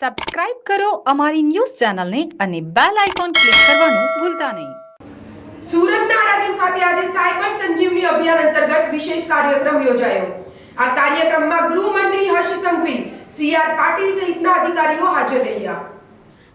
Subscribe કરો અમારી news ચેનલને અને બેલ આઇકોન ક્લિક કરવાનું ભૂલતા નહીં. સુરતના અડાજણ ખાતે આજે સાયબર સંજીવની અભિયાન અંતર્ગત વિશેષ કાર્યક્રમ યોજાયો. આ કાર્યક્રમમાં ગૃહમંત્રી હર્ષ સંઘવી સીઆર પાટીલ સહિતના અધિકારીઓ હાજર રહ્યા.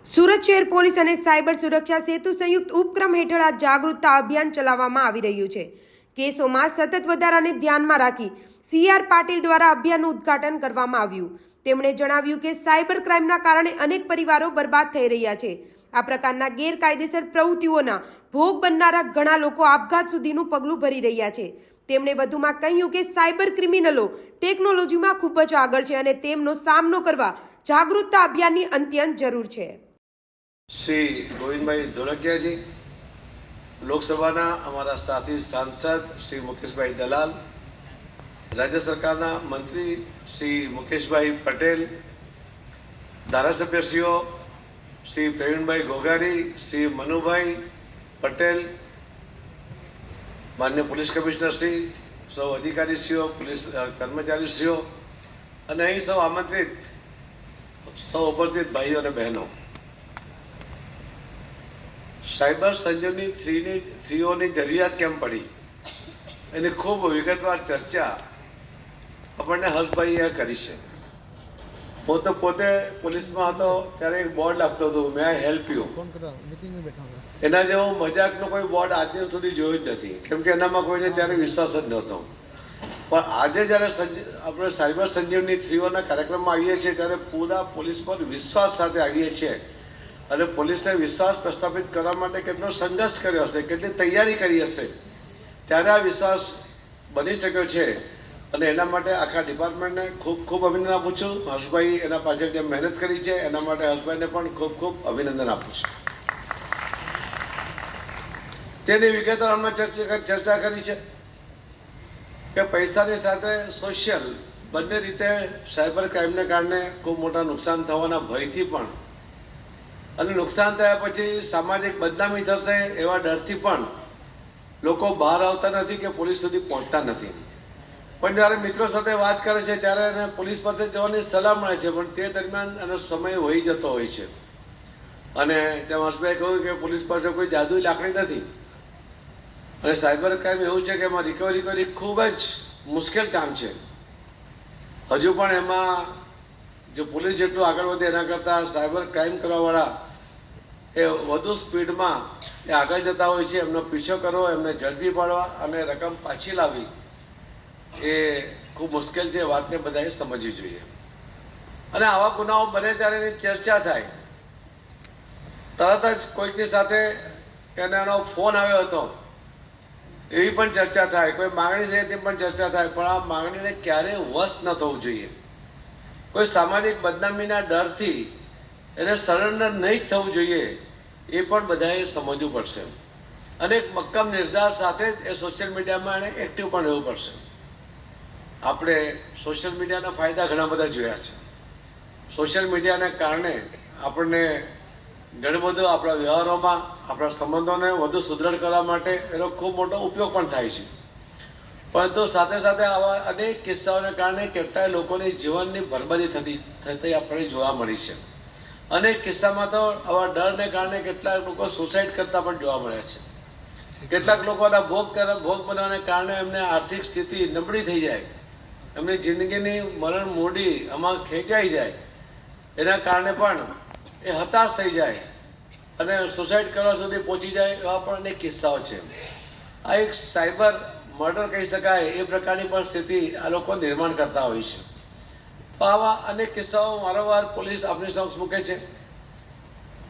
સુરત શહેર પોલીસ અને સાયબર સુરક્ષા સેતુ સંયુક્ત ઉપક્રમ હેઠળ આ જાગૃતતા અભિયાન ચલાવવામાં આવી રહ્યું છે. કેસોમાં સતત વધારાને ધ્યાનમાં રાખી સીઆર પાટીલ દ્વારા અભિયાનનું ઉદ્ઘાટન કરવામાં આવ્યું. તેમણે જણાવ્યું કે સાયબર ક્રાઇમના કારણે અનેક પરિવારો બરબાદ થઈ રહ્યા છે. આ પ્રકારના ગેરકાયદેસર પ્રવૃત્તિઓના ભોગ બનનારા ઘણા લોકો આપઘાત સુધીનું પગલું ભરી રહ્યા છે. તેમણે વધુમાં કહ્યું કે સાયબર ક્રિમિનલો ટેકનોલોજીમાં ખૂબ જ આગળ છે અને તેમનો સામનો કરવા જાગૃતતા અભિયાનની અત્યંત જરૂર છે. શ્રી ગોવિંદભાઈ ધોળકિયાજી, લોકસભાના અમારા સાથી સાંસદ શ્રી મુકેશભાઈ દલાલ રાજ્ય સરકારના મંત્રી શ્રી મુકેશભાઈ પટેલ, ધારાસભ્યશ્રીઓ શ્રી પ્રવીણભાઈ ઘોઘારી, શ્રી મનુભાઈ પટેલ, માન્ય પોલીસ કમિશનરશ્રી સૌ અધિકારીશ્રીઓ, પોલીસ કર્મચારીશ્રીઓ અને અહીં સૌ આમંત્રિત, સૌ ઉપસ્થિત ભાઈઓ અને બહેનો. સાયબર સંજીવની થ્રીની, થ્રીઓની જરૂરિયાત કેમ પડી? એની ખૂબ વિગતવાર ચર્ચા આપણને હર્ષભાઈએ કરી છે. હું તો પોતે પોલીસમાં હતો ત્યારે એક બોર્ડ લાગતો હતો મેં આઈ હેલ્પ યુ એના જેવો મજાકનો કોઈ બોર્ડ આજે સુધી જોયો જ નથી. કેમ કે એનામાં કોઈને ત્યારે વિશ્વાસ જ નહોતો. પણ આજે જ્યારે આપણે સાયબર સંજીવની થ્રીઓના કાર્યક્રમમાં આવીએ છીએ ત્યારે પૂરા પોલીસ પર વિશ્વાસ સાથે આવીએ છીએ. અને પોલીસને વિશ્વાસ પ્રસ્થાપિત કરવા માટે કેટલો સંઘર્ષ કર્યો હશે કેટલી તૈયારી કરી હશે. ત્યારે આ વિશ્વાસ બની શક્યો છે. અને એના માટે આખા ડિપાર્ટમેન્ટને ખૂબ ખૂબ અભિનંદન આપું છું. હર્ષભાઈ એના પાછળ જે મહેનત કરી છે, એના માટે હર્ષભાઈને પણ ખૂબ ખૂબ અભિનંદન આપું છું. તેની વિગતવાર અમે ચર્ચા ચર્ચા કરી છે કે પૈસાની સાથે સોશિયલ બંને રીતે સાયબર ક્રાઇમને કારણે ખૂબ મોટા નુકસાન થવાના ભયથી પણ અને નુકસાન થયા પછી સામાજિક બદનામી થશે એવા ડરથી પણ લોકો બહાર આવતા નથી કે પોલીસ સુધી પહોંચતા નથી. પણ જ્યારે મિત્રો સાથે વાત કરે છે, ત્યારે એને પોલીસ પાસે જવાની સલાહ મળે છે, પણ તે દરમિયાન એનો સમય વહી જતો હોય છે. અને જેમ હર્ષભાઈ કહ્યું કે પોલીસ પાસે કોઈ જાદુઈ લાકડી નથી. અને સાયબર ક્રાઇમ એવું છે કે એમાં રિકવરી કરવી ખૂબ જ મુશ્કેલ કામ છે. હજુ પણ એમાં જો પોલીસ જેટલું આગળ વધે એના કરતાં સાયબર ક્રાઇમ કરવાવાળા એ વધુ સ્પીડમાં એ આગળ જતા હોય છે, એમનો પીછો કરવો, એમને ઝડપી પાડવા અને રકમ પાછી લાવવી. એ ખૂબ મુશ્કેલ છે વાતને બધાએ સમજવી જોઈએ. અને આવા ગુનાઓ બને ત્યારે એની ચર્ચા થાય. તરત જ કોઈકની સાથે એને એનો ફોન આવ્યો હતો. એવી પણ ચર્ચા થાય. કોઈ માગણી થઈ તે પણ ચર્ચા થાય. પણ આ માગણીને ક્યારેય વશ ન થવું જોઈએ. કોઈ સામાજિક બદનામીના ડરથી એને સરેન્ડર નહીં થવું જોઈએ એ પણ બધાએ સમજવું પડશે. અને એક મક્કમ નિર્ધાર સાથે જ એ સોશિયલ મીડિયામાં એને એક્ટિવ પણ રહેવું પડશે. આપણે સોશિયલ મીડિયાના ફાયદા ઘણા બધા જોયા છે. સોશિયલ મીડિયાના કારણે આપણને ઘણું બધું આપણા વ્યવહારોમાં આપણા સંબંધોને વધુ સુદૃઢ કરવા માટે એનો ખૂબ મોટો ઉપયોગ પણ થાય છે. પરંતુ સાથે સાથે આવા અનેક કિસ્સાઓને કારણે કેટલાય લોકોની જીવનની બરબાદી થતી થતી આપણે જોવા મળી છે. અનેક કિસ્સામાં તો આવા ડરને કારણે કેટલાક લોકો સુસાઇડ કરતા પણ જોવા મળ્યા છે. કેટલાક લોકોના ભોગ ભોગ બનવાને કારણે એમને આર્થિક સ્થિતિ નબળી થઈ જાય. એમની જિંદગીની મરણ મૂડી આમાં ખેંચાઈ જાય. એના કારણે પણ એ હતાશ થઈ જાય અને સુસાઇડ કરવા સુધી પહોંચી જાય એવા પણ અનેક કિસ્સાઓ છે. આ એક સાયબર મર્ડર કહી શકાય, એ પ્રકારની પણ સ્થિતિ આ લોકો નિર્માણ કરતા હોય છે. તો આવા અનેક કિસ્સાઓ વારંવાર પોલીસ આપણી સમક્ષ મૂકે છે.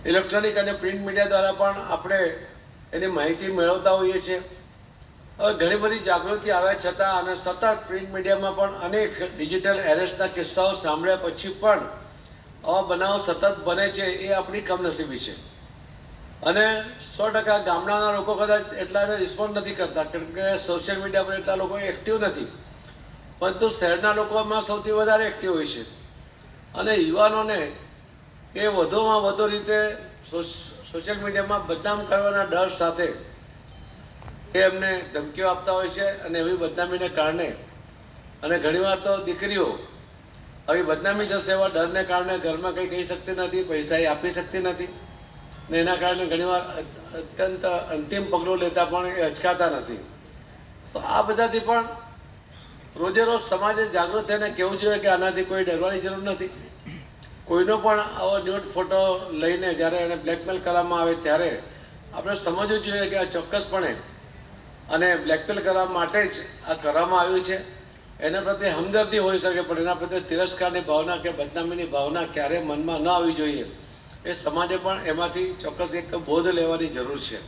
ઇલેક્ટ્રોનિક અને પ્રિન્ટ મીડિયા દ્વારા પણ આપણે એની માહિતી મેળવતા હોઈએ છીએ. ઘણી બધી જાગૃતિ આવ્યા છતાં અને સતત પ્રિન્ટ મીડિયામાં પણ અનેક ડિજિટલ એરેસ્ટના કિસ્સાઓ સાંભળ્યા પછી પણ આવા બનાવો સતત બને છે એ આપણી કમનસીબી છે. અને સો ટકા ગામડાના લોકો કદાચ એટલા રિસ્પોન્ડ નથી કરતા કેમ કે સોશિયલ મીડિયા પર એટલા લોકો એક્ટિવ નથી. પરંતુ શહેરના લોકોમાં સૌથી વધારે એક્ટિવ હોય છે. અને યુવાનોને એ વધુમાં વધુ રીતે સોશિયલ મીડિયામાં બદનામ કરવાના ડર સાથે એ એમને ધમકીઓ આપતા હોય છે અને એવી બદનામીને કારણે. અને ઘણીવાર તો દીકરીઓ આવી બદનામી જશે એવા ડરને કારણે ઘરમાં કંઈ કહી શકતી નથી, પૈસા એ આપી શકતી નથી. ને એના કારણે ઘણીવાર અત્યંત અંતિમ પગલું લેતા પણ એ અચકાતા નથી. તો આ બધાથી પણ રોજે રોજ સમાજે જાગૃત થઈને કહેવું જોઈએ કે આનાથી કોઈ ડરવાની જરૂર નથી. કોઈનો પણ આવો ન્યૂડ ફોટો લઈને જ્યારે એને બ્લેકમેલ કરવામાં આવે ત્યારે આપણે સમજવું જોઈએ કે આ ચોક્કસપણે અને બ્લેકમેલ કરવા માટે જ આ કરવામાં આવ્યું છે. એના પ્રત્યે હમદર્દી હોઈ શકે, પણ એના પ્રત્યે તિરસ્કારની ભાવના કે બદનામીની ભાવના ક્યારે મનમાં ન આવવી જોઈએ, એ સમાજે પણ એમાંથી ચોક્કસ એક બોધ લેવાની જરૂર છે.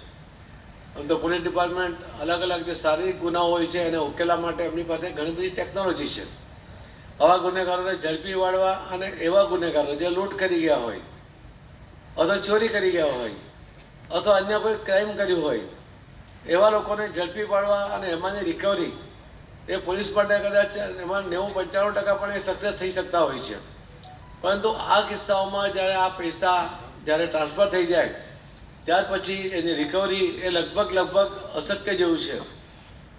આમ તો પોલીસ ડિપાર્ટમેન્ટ અલગ અલગ જે શારીરિક ગુનાઓ હોય છે, એને ઉકેલવા માટે એમની પાસે ઘણી બધી ટેકનોલોજી છે. આવા ગુનેગારોને ઝડપી વાળવા અને એવા ગુનેગારો જે લૂંટ કરી ગયા હોય, અથવા ચોરી કરી ગયા હોય, અથવા અન્ય કોઈ ક્રાઇમ કર્યું હોય એવા લોકોને ઝડપી પાડવા અને એમાંની રિકવરી એ પોલીસ માટે કદાચ એમાં નેવું પંચાણું ટકા પણ એ સક્સેસ થઈ શકતા હોય છે. પરંતુ આ કિસ્સાઓમાં જ્યારે આ પૈસા જ્યારે ટ્રાન્સફર થઈ જાય, ત્યાર પછી એની રિકવરી એ લગભગ લગભગ અશક્ય જેવું છે.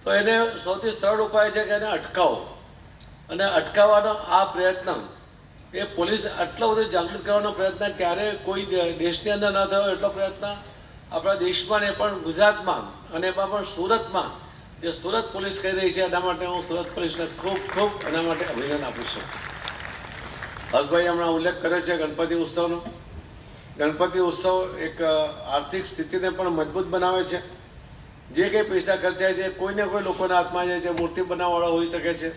તો એને સૌથી સરળ ઉપાય છે કે એને અટકાવો. અને અટકાવવાનો આ પ્રયત્ન, એ પોલીસ આટલો બધો જાગૃત કરવાનો પ્રયત્ન ક્યારે કોઈ દેશની અંદર ન થયો એટલો પ્રયત્ન આપણા દેશમાં ને પણ ગુજરાતમાં અને એમાં પણ સુરતમાં જે સુરત પોલીસ કરી રહી છે, એના માટે હું સુરત પોલીસને ખૂબ ખૂબ એના માટે અભિનંદન આપું છું. હર્ષભાઈ હમણાં ઉલ્લેખ કર્યો છે ગણપતિ ઉત્સવનો. ગણપતિ ઉત્સવ એક આર્થિક સ્થિતિને પણ મજબૂત બનાવે છે. જે કંઈ પૈસા ખર્ચાય છે, કોઈને કોઈ લોકોના હાથમાં જાય છે, મૂર્તિ બનાવવાળા હોઈ શકે છે,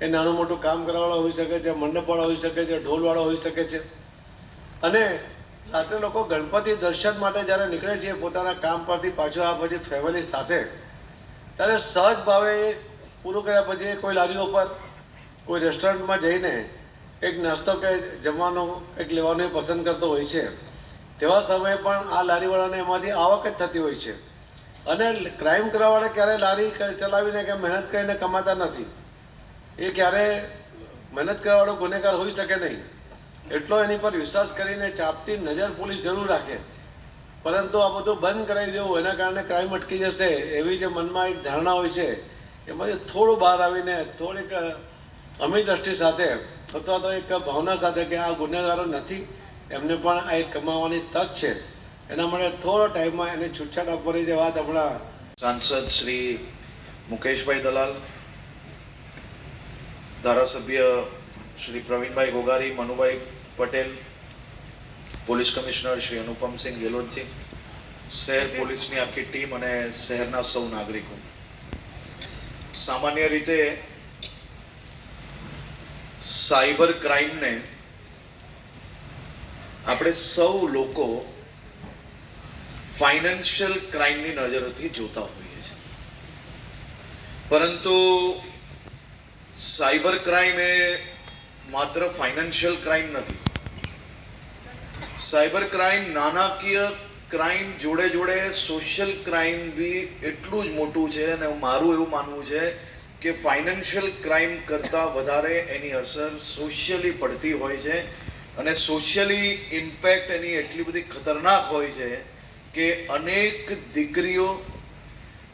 એ નાનું મોટું કામ કરવાવાળા હોઈ શકે છે, મંડપવાળા હોઈ શકે છે, ઢોલવાળા હોઈ શકે છે. અને રાત્રે લોકો ગણપતિ દર્શન માટે જ્યારે નીકળે છે, પોતાના કામ પરથી પાછો આ પછી ફેમિલી સાથે. ત્યારે સહજ ભાવે પૂરું કર્યા પછી કોઈ લારીઓ પર, કોઈ રેસ્ટોરન્ટમાં જઈને એક નાસ્તો કે જમવાનો, એક લેવાનું પસંદ કરતો હોય છે. તેવા સમયે પણ આ લારીવાળાને એમાંથી આવક જ થતી હોય છે. અને ક્રાઇમ કરવાવાળા ક્યારે લારી ચલાવીને કે મહેનત કરીને કમાતા નથી. એ ક્યારે મહેનત કરવાવાળો ગુનેગાર હોઈ શકે નહીં. એટલો એની પર વિશ્વાસ કરીને ચાપતી નજર પોલીસ જરૂર રાખે. પરંતુ આ બધું બંધ કરાવી દેવું, એના કારણે ક્રાઇમ અટકી જશે, એવી જે મનમાં એક ધારણા હોય છે, એમાંથી થોડું બહાર આવીને થોડીક અમી દ્રષ્ટિ સાથે અથવા તો એક ભાવના સાથે કે આ ગુનેગારો નથી, એમને પણ આ એક કમાવાની તક છે. એના માટે થોડો ટાઈમમાં એને છૂટછાટ આપવાની જે વાત હમણાં સાંસદ શ્રી મુકેશભાઈ દલાલ, ધારાસભ્ય શ્રી પ્રવીણભાઈ ગોગારી, મનુભાઈ પટેલ પોલીસ કમિશનર શ્રી અનુપમસિંહ ગેહલોતજી શહેર પોલીસની આખી ટીમ અને શહેરના સૌ નાગરિકો. સામાન્ય રીતે સાયબર ક્રાઇમને આપણે સૌ લોકો ફાઇનાન્શિયલ ક્રાઇમની નજરોથી જોતા હોઈએ છીએ. પરંતુ સાયબર ક્રાઇમ એ માત્ર ફાઇનાન્શિયલ ક્રાઇમ નથી. સાયબર ક્રાઇમ, નાણાકીય ક્રાઇમ, જોડે જોડે સોશિયલ ક્રાઇમ બી એટલું જ મોટું છે અને મારું એવું માનવું છે કે ફાઇનાન્શિયલ ક્રાઇમ કરતાં વધારે એની અસર સોશિયલી પડતી હોય છે અને સોશિયલી ઇમ્પેક્ટ એની એટલી બધી ખતરનાક હોય છે કે અનેક દીકરીઓ,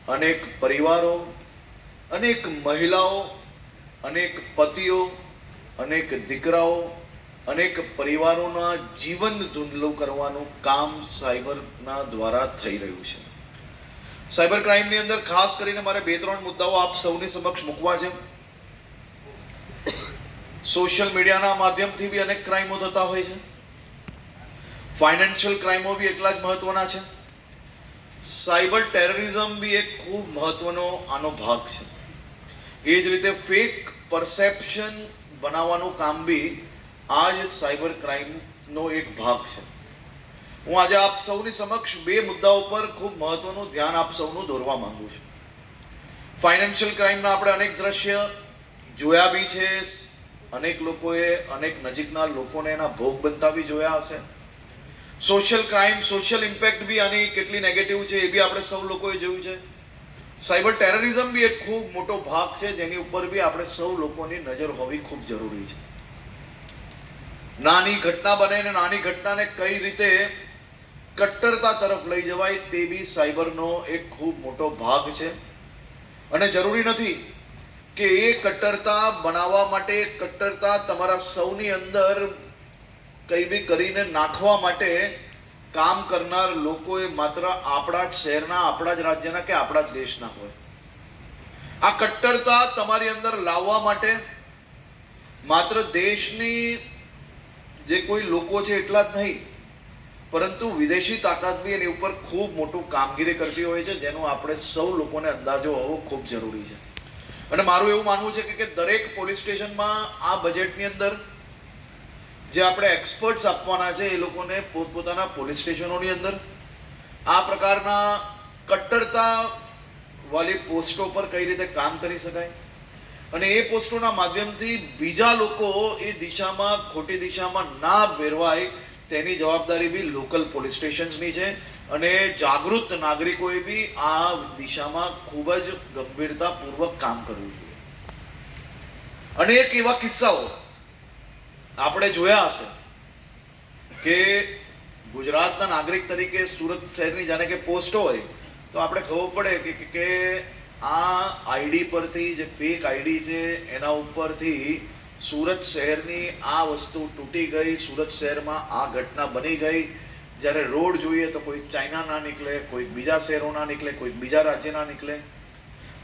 અનેક પરિવારો, અનેક મહિલાઓ, અનેક પતિઓ, અનેક દીકરાઓ અનેક પરિવારોના જીવન ધૂંધલું કરવાનું કામ સાયબરના દ્વારા થઈ રહ્યું છે. સાયબર ક્રાઇમની અંદર ખાસ કરીને મારે બે ત્રણ મુદ્દાઓ આપ સૌની સમક્ષ મૂકવા છે. સોશિયલ મીડિયાના માધ્યમથી બી અનેક ક્રાઇમો થતા હોય છે. ફાઇનાન્શિયલ ક્રાઇમો બી એટલા જ મહત્વના છે. સાયબર ટેરરિઝમ બી એક ખૂબ મહત્વનો આનો ભાગ છે. એ જ રીતે ફેક પરસેપ્શન બનાવવાનું કામ બી આ જ સાયબર ક્રાઇમનો એક ભાગ છે. હું આજે આપ સૌની સમક્ષ બે મુદ્દાઓ પર ખૂબ મહત્વનું ધ્યાન આપ સૌનું દોરવા માંગુ છું. ફાઇનાન્શિયલ ક્રાઇમના આપણે અનેક દ્રશ્ય જોયા બી છે. અનેક લોકોએ અનેક નજીકના લોકોને એના ભોગ બનતા બી જોયા હશે. સોશિયલ ક્રાઇમ સોશિયલ ઇમ્પેક્ટ બી આની કેટલી નેગેટિવ છે એ બી આપણે સૌ લોકોએ જોયું છે. સાયબર ટેરરિઝમ બી એક ખૂબ મોટો ભાગ છે જેની ઉપર બી આપણે સૌ લોકોની નજર હોવી ખૂબ જરૂરી છે. નાની ઘટના બને ને નાની ઘટનાને કઈ રીતે કટ્ટરતા તરફ લઈ જવાય તે બી સાયબરનો એક ખૂબ મોટો ભાગ છે. અને જરૂરી નથી કે એ કટ્ટરતા બનાવવા માટે, કટ્ટરતા તમારા સૌની અંદર કંઈ બી કરીને નાખવા માટે કામ કરનાર લોકોએ માત્ર આપણા જ શહેરના, આપણા જ રાજ્યના કે આપણા જ દેશના હોય. આ કટ્ટરતા તમારી અંદર લાવવા માટે માત્ર દેશની જે કોઈ લોકો છે એટલા જ નહીં, પરંતુ વિદેશી તાકાત બી એની ઉપર ખૂબ મોટું કામગીરી કરતી હોય છે, જેનો આપણે સૌ લોકોને અંદાજો હોવો ખૂબ જરૂરી છે. અને મારું એવું માનવું છે કે- દરેક પોલીસ સ્ટેશનમાં આ બજેટની અંદર જે આપણે એક્સપર્ટ્સ આપવાના છે, એ લોકોને પોતપોતાના પોલીસ સ્ટેશનોની અંદર, આ પ્રકારના કટ્ટરતા વાલી પોસ્ટો પર કઈ રીતે કામ કરી શકાય અને એ પોસ્ટોના માધ્યમથી બીજા લોકો એ દિશામાં, ખોટી દિશામાં ના ભેરવાય તેની જવાબદારી બી લોકલ પોલીસ સ્ટેશન્સની છે. અને જાગૃત નાગરિકોએ બી આ દિશામાં ખૂબ જ ગંભીરતાપૂર્વક કામ કરવું જોઈએ. અને એક એવા કિસ્સાઓ આપણે જોયા હશે કે ગુજરાતના નાગરિક તરીકે સુરત શહેરની જાણે કે પોસ્ટો હોય, તો આપણે ખબર પડે કે આ આઈડી પરથી જે ફેક આઈડી છે, એના ઉપરથી સુરત શહેરની આ વસ્તુ તૂટી ગઈ. સુરત શહેરમાં આ ઘટના બની ગઈ. જ્યારે રોડ જોઈએ તો કોઈ ચાઇના ના નીકળે કોઈ બીજા શહેરોના નીકળે કોઈ બીજા રાજ્યના નીકળે.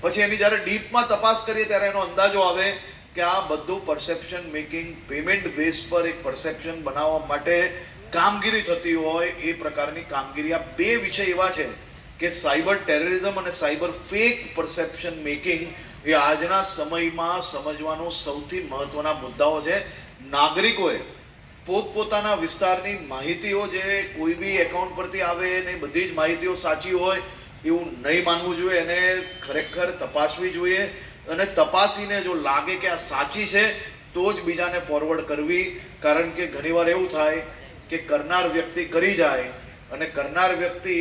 પછી એની જ્યારે ડીપમાં તપાસ કરીએ ત્યારે એનો અંદાજો આવે કે આ બધું પરસેપ્શન મેકિંગ પેમેન્ટ બેઝ પર એક પરસેપ્શન બનાવવા માટે કામગીરી થતી હોય એ પ્રકારની કામગીરી. આ બે વિષય એવા છે કે સાયબર ટેરરિઝમ અને સાયબર ફેક પરસેપ્શન મેકિંગ એ આજના સમયમાં સમજવાનો સૌથી મહત્વના મુદ્દાઓ છે. નાગરિકોએ પોતપોતાના વિસ્તારની માહિતીઓ જે કોઈ બી એકાઉન્ટ પરથી આવે ને બધી જ માહિતીઓ સાચી હોય એવું નહીં માનવું જોઈએ. એને ખરેખર તપાસવી જોઈએ અને તપાસીને જો લાગે કે આ સાચી છે, તો જ બીજાને ફોરવર્ડ કરવી. કારણ કે ઘણીવાર એવું થાય કે કરનાર વ્યક્તિ કરી જાય અને કરનાર વ્યક્તિ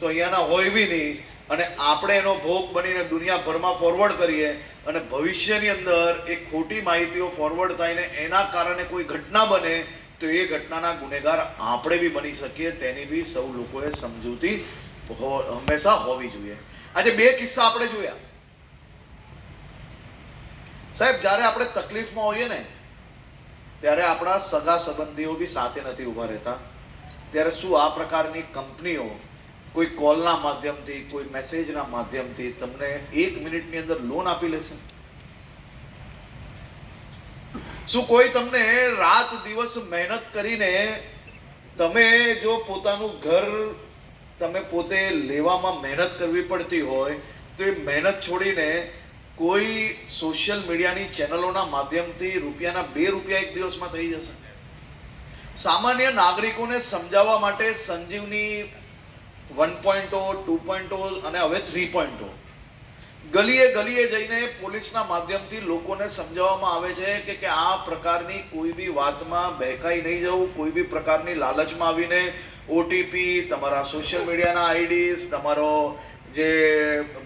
તો અહીંયાના હોય બી નહીં. અને આપણે એનો ભોગ બનીને દુનિયાભરમાં ફોરવર્ડ કરીએ અને ભવિષ્યની અંદર એ ખોટી માહિતીઓ ફોરવર્ડ થાય ને એના કારણે કોઈ ઘટના બને, તો એ ઘટનાના ગુનેગાર આપણે બી બની શકીએ. તેની બી સૌ લોકોએ સમજૂતી હંમેશા હોવી જોઈએ. આજે બે કિસ્સા આપણે જોયા. સાહેબ, જ્યારે આપણે તકલીફમાં હોઈએ ને, ત્યારે આપણા સગા સંબંધીઓ બી સાથે નથી ઊભા રહેતા. ત્યારે શું આ પ્રકારની કંપનીઓ કોઈ કોલના માધ્યમથી, કોઈ મેસેજના માધ્યમથી તમને એક મિનિટની અંદર લોન આપી લેશે? શું કોઈ તમને રાત દિવસ મહેનત કરીને તમે જો પોતાનું ઘર તમે પોતે લેવામાં મહેનત કરવી પડતી હોય, તો એ મહેનત છોડીને કોઈ સોશિયલ મીડિયાની ચેનલોના માધ્યમથી રૂપિયાના બે રૂપિયા એક દિવસમાં થઈ જશે? સામાન્ય નાગરિકોને સમજાવવા માટે Sanjivani one point two point અને હવે થ્રી પોઈન્ટ ગલીએ ગલીએ જઈને પોલીસના માધ્યમથી લોકોને સમજાવવામાં આવે છે કે કે આ પ્રકારની કોઈ બી વાતમાં બહેકાઈ નહીં જવું, કોઈ બી પ્રકારની લાલચમાં આવીને ઓટીપી તમારા સોશિયલ મીડિયાના આઈડીસ તમારો જે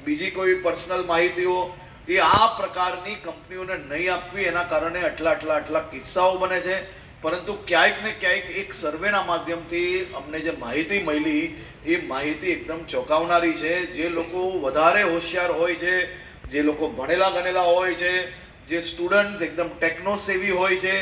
બીજી કોઈ પર્સનલ માહિતીઓ, એ આ પ્રકારની કંપનીઓને નહીં આપવી, એના કારણે આટલા આટલા આટલા કિસ્સાઓ બને છે. પરંતુ ક્યાંક ને ક્યાંક એક સર્વેના માધ્યમથી અમને જે માહિતી મળી, એ માહિતી એકદમ ચોંકાવનારી છે. જે લોકો વધારે હોશિયાર હોય છે, જે લોકો ભણેલા ગણેલા હોય છે, જે સ્ટુડન્ટ્સ એકદમ ટેકનો સેવી હોય છે,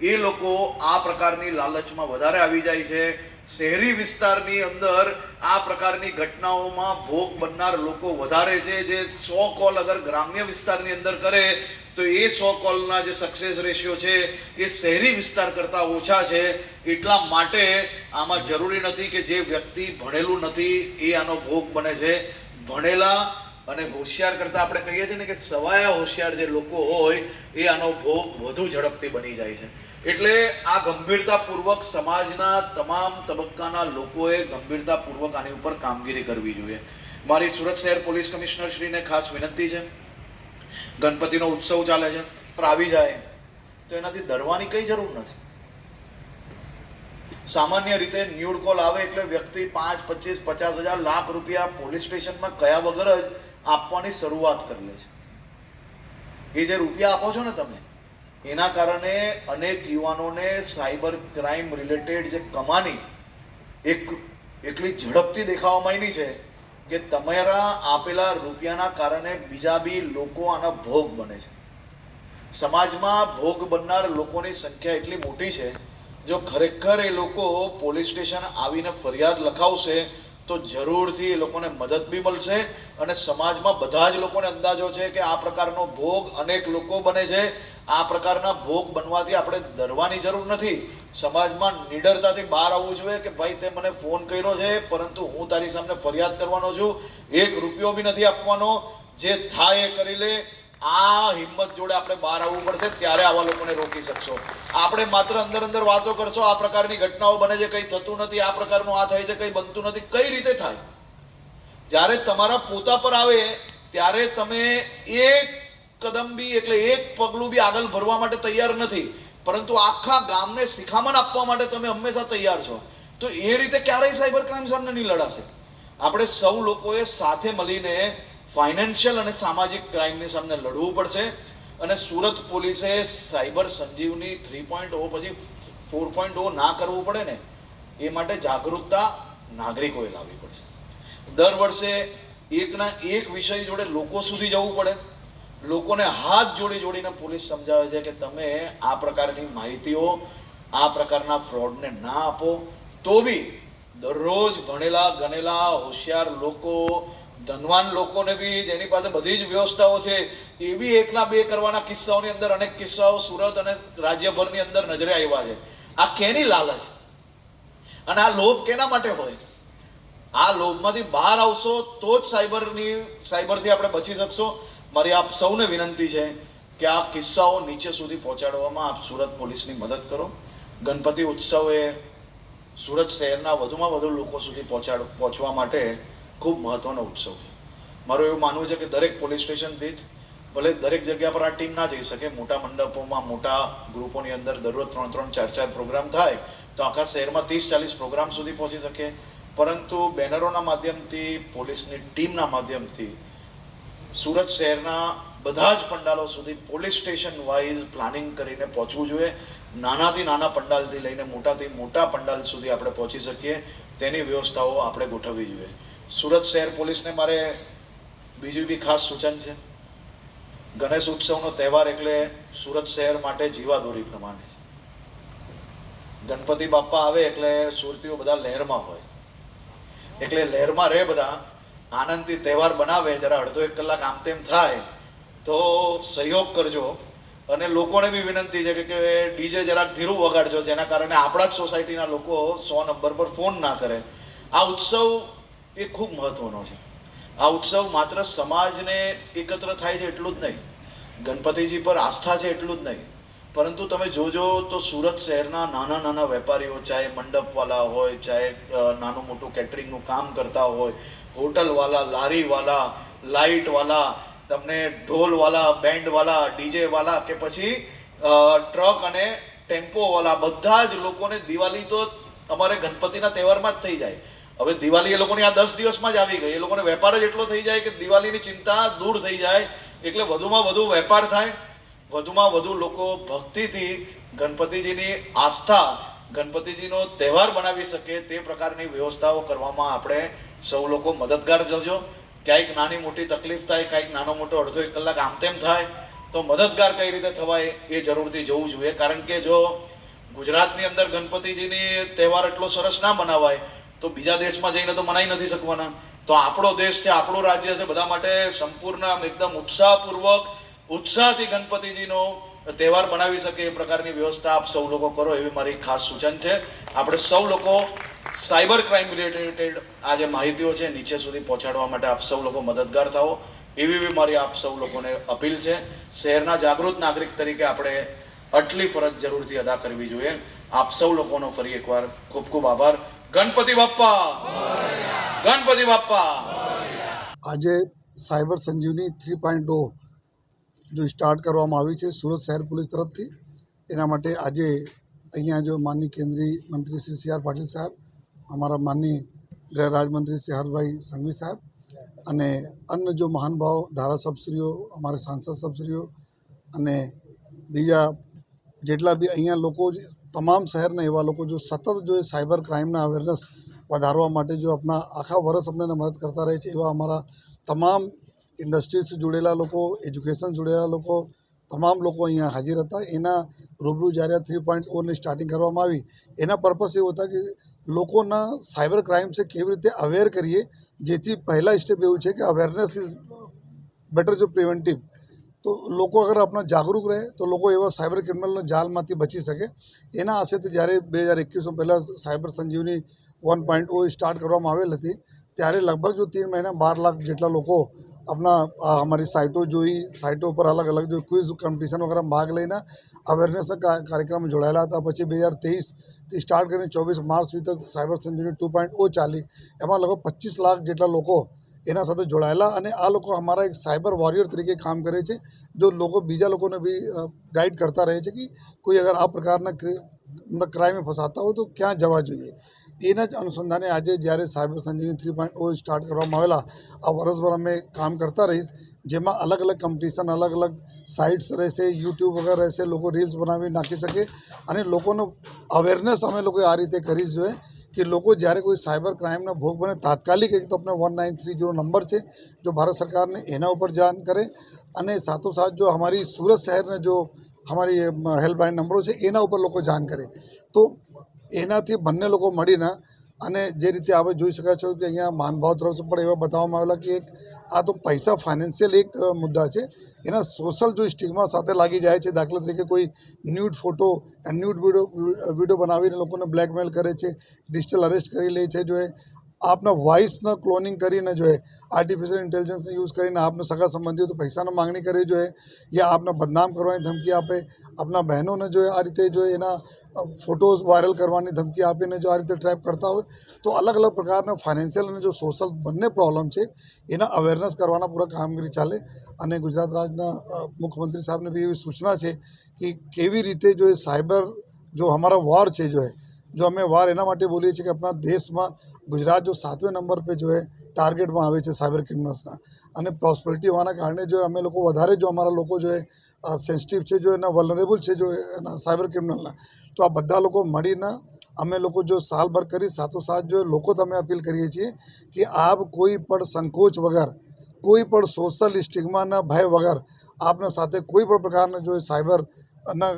એ લોકો આ પ્રકારની લાલચમાં વધારે આવી જાય છે. શહેરી વિસ્તારની અંદર આ પ્રકારની ઘટનાઓમાં ભોગ બનનાર લોકો વધારે છે. જે સો કોલ અગર ગ્રામ્ય વિસ્તારની અંદર કરે તો એ સો કોલના જે સક્સેસ રેશિયો છે, એ શહેરી વિસ્તાર કરતાં ઓછા છે. એટલા માટે આમાં જરૂરી નથી કે જે વ્યક્તિ ભણેલું નથી, એ આનો ભોગ બને છે. ભણેલા અને હોશિયાર કરતાં આપણે કહીએ છીએ ને કે સવાયા હોશિયાર જે લોકો હોય, એ આનો ભોગ વધુ ઝડપથી બની જાય છે. એટલે આ ગંભીરતાપૂર્વક સમાજના તમામ તબક્કાના લોકોએ ગંભીરતાપૂર્વક આની ઉપર કામગીરી કરવી જોઈએ. મારી સુરત શહેર પોલીસ કમિશનર શ્રીને ખાસ વિનંતી છે. ગણપતિનો ઉત્સવ ચાલે છે પ્રાવી જાય તો એનાથી ડરવાની કઈ જરૂર નથી. સામાન્ય રીતે ન્યૂડ કોલ આવે એટલે વ્યક્તિ પાંચ, પચીસ, પચાસ હજાર લાખ રૂપિયા પોલીસ સ્ટેશનમાં કયા વગર જ આપવાની શરૂઆત કરી લે છે. એ જે રૂપિયા આપો છો ને તમે, એના કારણે અનેક યુવાનોને સાયબર ક્રાઇમ રિલેટેડ જે કમાની એક એટલી ઝડપથી દેખાવા માંડી છે કે તમારા આપેલા રૂપિયાના કારણે બીજા બી લોકો આના ભોગ બને છે. સમાજમાં ભોગ બનનાર લોકોની સંખ્યા એટલી મોટી છે, જો ખરેખર એ લોકો પોલીસ સ્ટેશન આવીને ફરિયાદ લખાવશે, તો જરૂરથી એ લોકોને મદદ બી મળશે અને સમાજમાં બધા જ લોકોને અંદાજો છે કે આ પ્રકારનો ભોગ અનેક લોકો બને છે. આ પ્રકારના ભોગ બનવાથી આપણે ડરવાની જરૂર નથી. સમાજમાં નિડરતાથી બહાર આવવું જોઈએ કે ભાઈ તે મને ફોન કર્યો છે, પરંતુ હું તારી સામે ફરિયાદ કરવાનો છું. એક રૂપિયો બી નથી આપવાનો. જે થાય એ કરી લે. આ હિંમત જોડે આપણે બહાર આવવું પડશે, ત્યારે આવા લોકોને રોકી શકશો. આપણે માત્ર અંદર અંદર વાતો કરશો, આ પ્રકારની ઘટનાઓ બને છે, કંઈ થતું નથી, આ પ્રકારનું આ થાય છે, કંઈ બનતું નથી, કઈ રીતે થાય? જ્યારે તમારા પોતા પર આવે, ત્યારે તમે એક કદમ બી એટલે એક પગલું બી આગળ ભરવા માટે તૈયાર નથી. પરંતુ આખા ગામને શિખામણ આપવા માટે તમે હંમેશા તૈયાર છો. તો એ રીતે ક્યારેય સાયબર ક્રાઇમ સામે નહીં લડાશે. આપણે સૌ લોકોએ સાથે મળીને ફાઇનાન્શિયલ અને સામાજિક ક્રાઇમની સામે લડવું પડશે અને સુરત પોલીસે cyber Sanjivani three point O પછી ફોર પોઈન્ટ ઓ ના કરવું પડે ને, એ માટે જાગૃતતા નાગરિકોએ લાવવી પડશે. દર વર્ષે એકના એક વિષય જોડે લોકો સુધી જવું પડે. લોકોને હાથ જોડી જોડીને પોલીસ સમજાવે છે કે તમે આ પ્રકારની માહિતીઓ, આ પ્રકારના ફ્રોડને ના આપો. તો બી દરરોજ ભણેલા, ગણેલા, હોશિયાર લોકો, ધનવાન લોકોને બી જેની પાસે બધી જ વ્યવસ્થાઓ છે. એ બી એકના બે કરવાના કિસ્સાઓની અંદર અનેક કિસ્સાઓ સુરત અને રાજ્યભરની અંદર નજરે આવ્યા છે. આ કેની લાલચ? અને આ લોભ કેના માટે હોય? આ લોભમાંથી બહાર આવશો તો જ સાયબરની, સાયબરથી આપણે બચી શકશો. મારી આપ સૌને વિનંતી છે કે આ કિસ્સાઓ નીચે સુધી પહોંચાડવામાં આપ સુરત પોલીસની મદદ કરો. ગણપતિ ઉત્સવ એ સુરત શહેરના વધુમાં વધુ લોકો સુધી પહોંચાડ, પહોંચવા માટે ખૂબ મહત્વનો ઉત્સવ છે. મારું એવું માનવું છે કે દરેક પોલીસ સ્ટેશન દીઠ, ભલે દરેક જગ્યા પર આ ટીમ ના જઈ શકે, મોટા મંડપોમાં, મોટા ગ્રુપોની અંદર દરરોજ ત્રણ ત્રણ ચાર ચાર પ્રોગ્રામ થાય, તો આખા શહેરમાં ત્રીસ ચાલીસ પ્રોગ્રામ સુધી પહોંચી શકે. પરંતુ બેનરોના માધ્યમથી, પોલીસની ટીમના માધ્યમથી સુરત શહેરના બધા જ પંડાલો સુધી પોલીસ સ્ટેશન વાઇઝ પ્લાનિંગ કરીને પહોંચવું જોઈએ. નાનાથી નાના પંડાલથી લઈને મોટાથી મોટા પંડાલ સુધી આપણે પહોંચી શકીએ. તેની વ્યવસ્થાઓ આપણે ગોઠવવી જોઈએ. સુરત શહેર પોલીસને મારે બીજું બી ખાસ સૂચન છે. ગણેશ ઉત્સવનો તહેવાર એટલે સુરત શહેર માટે જીવાદોરી પ્રમાણે છે. ગણપતિ બાપ્પા આવે એટલે સુરતીઓ બધા લહેરમાં હોય. એટલે લહેરમાં રહે બધા. આનંદથી તહેવાર બનાવે, જરા અડધો એક કલાક આમ તેમ થાય, તો સહયોગ કરજો. અને લોકોને બી વિનંતી છે કે ડીજે જરાક ધીરું વગાડજો, જેના કારણે આપણા જ સોસાયટીના લોકો સો નંબર પર ફોન ના કરે. આ ઉત્સવ એ ખૂબ મહત્વનો છે. આ ઉત્સવ માત્ર સમાજને એકત્ર થાય છે એટલું જ નહીં. ગણપતિજી પર આસ્થા છે એટલું જ નહીં. પરંતુ તમે જોજો તો સુરત શહેરના નાના નાના વેપારીઓ, ચાહે મંડપવાલા હોય, ચાહે નાનું મોટું કેટરિંગનું કામ કરતા હોય હોટલવાલા લારીવાલા લાઇટવાલા તમને ઢોલવાલા બેન્ડવાલા ડીજેવાલા કે પછી ટ્રક અને ટેમ્પોવાલા બધા જ લોકોને દિવાળી તો અમારે ગણપતિના તહેવારમાં જ થઈ જાય. હવે દિવાળી એ લોકોની આ દસ દિવસમાં જ આવી ગઈ. એ લોકોને વેપાર જ એટલો થઈ જાય કે દિવાળીની ચિંતા દૂર થઈ જાય. એટલે વધુમાં વધુ વેપાર થાય. વધુમાં વધુ લોકો ભક્તિથી ગણપતિજીની આસ્થા, ગણપતિજીનો તહેવાર બનાવી શકે તે પ્રકારની વ્યવસ્થાઓ કરવામાં આપણે સૌ લોકો મદદગાર જજો. ક્યાંક નાની મોટી તકલીફ થાય, ક્યાંક નાનો મોટો અડધો એક કલાક આમ તેમ થાય, તો મદદગાર કઈ રીતે થવાય એ જરૂરથી જવું જોઈએ. કારણ કે જો ગુજરાતની અંદર ગણપતિજીની તહેવાર એટલો સરસ ના મનાવાય, તો બીજા દેશમાં જઈને તો મનાઈ નથી શકવાના. તો આપણો દેશ છે, આપણું રાજ્ય છે, બધા માટે સંપૂર્ણ એકદમ ઉત્સાહપૂર્વક, ઉત્સાહથી ગણપતિજીનો તહેવાર બનાવી શકે એ પ્રકારની વ્યવસ્થા આપ સૌ લોકો કરો એવી મારી ખાસ સૂચન છે. આપણે સૌ લોકો સાયબર ક્રાઇમ રિલેટેડ આ જે માહિતીઓ છે નીચે સુધી પહોંચાડવા માટે આપ સૌ લોકો મદદગાર થાઓ. એવી બી મારી આપ સૌ લોકોને અપીલ છે. શહેરના જાગૃત નાગરિક તરીકે આપણે આટલી ફરજ જરૂરથી અદા કરવી જોઈએ. આપ સૌ લોકોનો ફરી એકવાર ખૂબ ખૂબ આભાર. ગણપતિ બાપ્પા! ગણપતિ બાપ્પા! આજે cyber Sanjivani three point O જો સ્ટાર્ટ કરવામાં આવી છે સુરત શહેર પોલીસ તરફથી. એના માટે આજે અહીંયા જો માનની કેન્દ્રીય મંત્રી શ્રી સી આર પાટીલ સાહેબ અમારા માનની ગૃહ રાજમંત્રી શ્રી હરભાઈ સંઘવી સાહેબ અને અન્ય જો મહાનુભાવ ધારાસભશ્રીઓ અમારા સાંસદ સભશ્રીઓ અને બીજા જેટલા બી અહીંયા લોકો તમામ શહેરના એવા લોકો જો સતત જો એ સાયબર ક્રાઇમના અવેરનેસ વધારવા માટે જો આપણા આખા વર્ષ અમને મદદ કરતા રહે છે, એવા અમારા તમામ ઇન્ડસ્ટ્રીઝ જોડેલા લોકો, એજ્યુકેશન જોડેલા લોકો તમામ લોકો અહીંયા હાજર હતા. એના રૂબરૂ જ્યારે થ્રી પોઈન્ટ ઓની સ્ટાર્ટિંગ કરવામાં આવી, એના પર્પસ એવો હતા કે લોકોના સાયબર ક્રાઇમ છે કેવી રીતે અવેર કરીએ, જેથી પહેલા સ્ટેપ એવું છે કે અવેરનેસ ઇઝ બેટર જો પ્રિવેન્ટિવ તો લોકો અગર આપણા જાગૃત રહે, તો લોકો એવા સાયબર ક્રિમિનલના જાલમાંથી બચી શકે. એના આશેથી જ્યારે બે હજાર એકવીસમાં પહેલાં cyber Sanjivani one point O start કરવામાં આવેલ હતી, ત્યારે લગભગ જો તીન મહિના બાર લાખ જેટલા લોકો આપણા આ અમારી સાઇટો જોઈ સાઇટો પર અલગ અલગ જો ક્વિઝ કોમ્પિટિશન વગેરે ભાગ લઈને અવેરનેસ કા- કાર્યક્રમમાં જોડાયેલા હતા પછી બે હજાર તેવીસથી સ્ટાર્ટ કરીને ચોવીસ માર્ચ સુધી તક cyber Sanjivani two point O ચાલી એમાં લગભગ પચીસ લાખ જેટલા લોકો એના સાથે જોડાયેલા અને આ લોકો અમારા એક સાયબર વોરિયર તરીકે કામ કરે છે જો લોકો બીજા લોકોને બી ગાઈડ કરતા રહે છે કે કોઈ અગર આ પ્રકારના ક્રાઇમે ફસાતા હોય તો ક્યાં જવા જોઈએ એના જ અનુસંધાને આજે જ્યારે cyber Sanjivani three point O start કરવામાં આવેલા, આ વર્ષભર અમે કામ કરતા રહીશ, જેમાં અલગ અલગ કોમ્પિટિશન અલગ અલગ સાઇટ્સ રહેશે યુટ્યુબ વગેરે રહેશે, લોકો રીલ્સ બનાવી નાખી શકે, અને લોકોનો અવેરનેસ અમે લોકો આ રીતે કરી જોઈએ કે લોકો જ્યારે કોઈ સાયબર ક્રાઇમનો ભોગ બને, તાત્કાલિક એક તો આપણે one nine three zero number છે, જો ભારત સરકારને એના ઉપર જાણ કરે, અને સાથોસાથ જો અમારી સુરત શહેરના જો અમારી હેલ્પલાઇન નંબરો છે, એના ઉપર લોકો જાણ કરે. તો એનાથી બંને લોકો મળીને અને જે રીતે આપણે જોઈ શકાય છો કે અહીંયા માનભાવ તરફ પણ એવા બતાવવામાં આવેલા કે એક આ તો પૈસા ફાઇનાન્શિયલ એક મુદ્દા છે. એના સોશિયલ જો સ્ટિગ્મા સાથે લાગી જાય છે, દાખલા તરીકે કોઈ nude photo nude video video બનાવીને લોકોને બ્લેકમેલ કરે છે ડિજિટલ અરેસ્ટ કરી લે છે જો એ આપના વોઇસને ક્લોનિંગ કરીને જોઈએ આર્ટિફિશિયલ ઇન્ટેલિજન્સને યુઝ કરીને આપને સગા સંબંધીઓ પૈસાની માંગણી કરી જોઈએ યા આપને બદનામ કરવાની ધમકી આપે, આપના બહેનોને જોઈએ આ રીતે જો એના ફોટોઝ વાયરલ કરવાની ધમકી આપીને જો આ રીતે ટ્રેપ કરતા હોય, તો અલગ અલગ પ્રકારના ફાઇનાન્શિયલ અને જો સોશિયલ બંને પ્રોબ્લેમ છે, એના અવેરનેસ કરવાના પૂરા કામગીરી ચાલે. અને ગુજરાત રાજ્યના મુખ્યમંત્રી સાહેબને બી એવી સૂચના છે કે કેવી રીતે જો એ સાયબર જો અમારા વોર છે જો એ જો અમે વાર એના માટે બોલીએ છીએ કે આપણા દેશમાં ગુજરાત જો સાતમે નંબર પર જો ટાર્ગેટમાં આવે છે સાયબર ક્રિમિનલ્સના અને પ્રોસ્પરિટી હોવાના કારણે જો અમે લોકો વધારે જો અમારા લોકો જો એ સેન્સિટિવ છે, જો એના વલનરેબલ છે, જો એના સાયબર ક્રિમિનલના તો આ બધા લોકો મળીને અમે લોકો જો સાલભર કરી સાથોસાથ જો લોકો તમે અપીલ કરીએ છીએ કે આપ કોઈ પણ સંકોચ વગર, કોઈ પણ સોશિયલ સ્ટિગ્માના ભય વગર આપના સાથે કોઈ પણ પ્રકારના જો સાયબર ના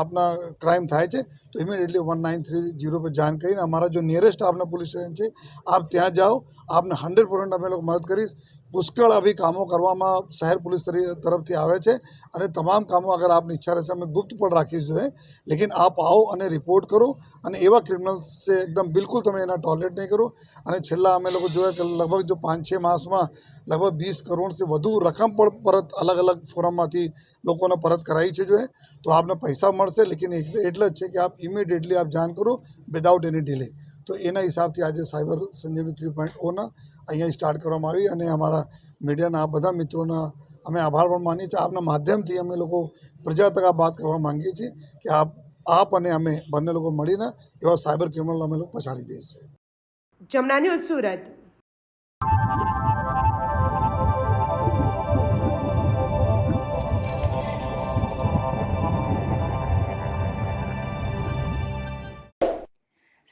આપના ક્રાઇમ થાય છે તો immediately one nine three zero પર જાણ કરીને અમારા જો નિયરેસ્ટ આપના પોલીસ સ્ટેશન છે, આપ ત્યાં જાઓ, આપને હંડ્રેડ પર્સન્ટ અમે લોકો મદદ કરીશ. પુષ્કળ આવી કામો કરવામાં શહેર પોલીસ તરફથી આવે છે અને તમામ કામો અગર આપની ઈચ્છા રહેશે, અમે ગુપ્ત પણ રાખીશું એ લેકિન આપ આવો અને રિપોર્ટ કરો અને એવા ક્રિમિનલ્સ છે, એકદમ બિલકુલ તમે એના ટોયલેટ નહીં કરો. અને છેલ્લા અમે લોકો જોયા કે લગભગ જો પાંચ છ માસમાં લગભગ વીસ કરોડથી વધુ રકમ પણ પરત અલગ અલગ ફોરમમાંથી લોકોને પરત કરાવી છે જો તો આપને પૈસા મળશે, લેકિન એટલે જ છે કે આપ ઇમિડિયેટલી આપ જાણ કરો વિદાઉટ એની ડિલે તો એના હિસાબથી આજે સાયબર સંજીવની થ્રી પોઈન્ટ ઓના અહીંયા સ્ટાર્ટ કરવામાં આવી અને અમારા મીડિયાના આ બધા મિત્રોના અમે આભાર પણ માનીએ છીએ આપના માધ્યમથી અમે લોકો પ્રજા તક આ વાત કરવા માંગીએ છીએ કે આપ આપ અને અમે બંને લોકો મળીને એવા સાયબર ક્રિમિનલ અમે લોકો પછાડી દઈશું જમના ન્યૂઝ સુરત